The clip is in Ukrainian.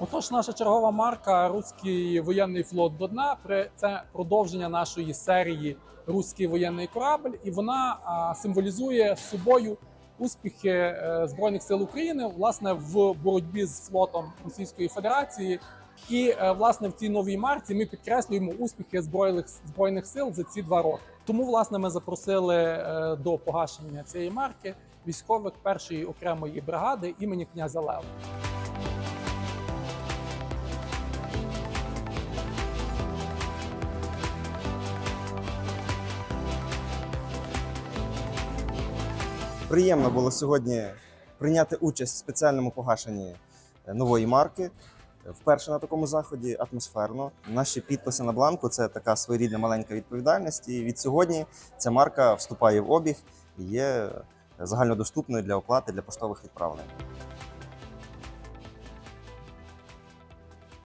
Також наша чергова марка Руський воєнний флот до дна. Це продовження нашої серії Руський воєнний корабль, і вона символізує собою успіхи е, збройних сил України власне в боротьбі з флотом Російської Федерації. І е, власне в цій новій марці ми підкреслюємо успіхи збройних збройних сил за ці два роки. Тому власне ми запросили е, до погашення цієї марки військових першої окремої бригади імені князя Лева. Приємно було сьогодні прийняти участь в спеціальному погашенні е, нової марки. Вперше на такому заході атмосферно. Наші підписи на бланку це така своєрідна маленька відповідальність. І від сьогодні ця марка вступає в обіг і є загальнодоступною для оплати для поштових відправлень.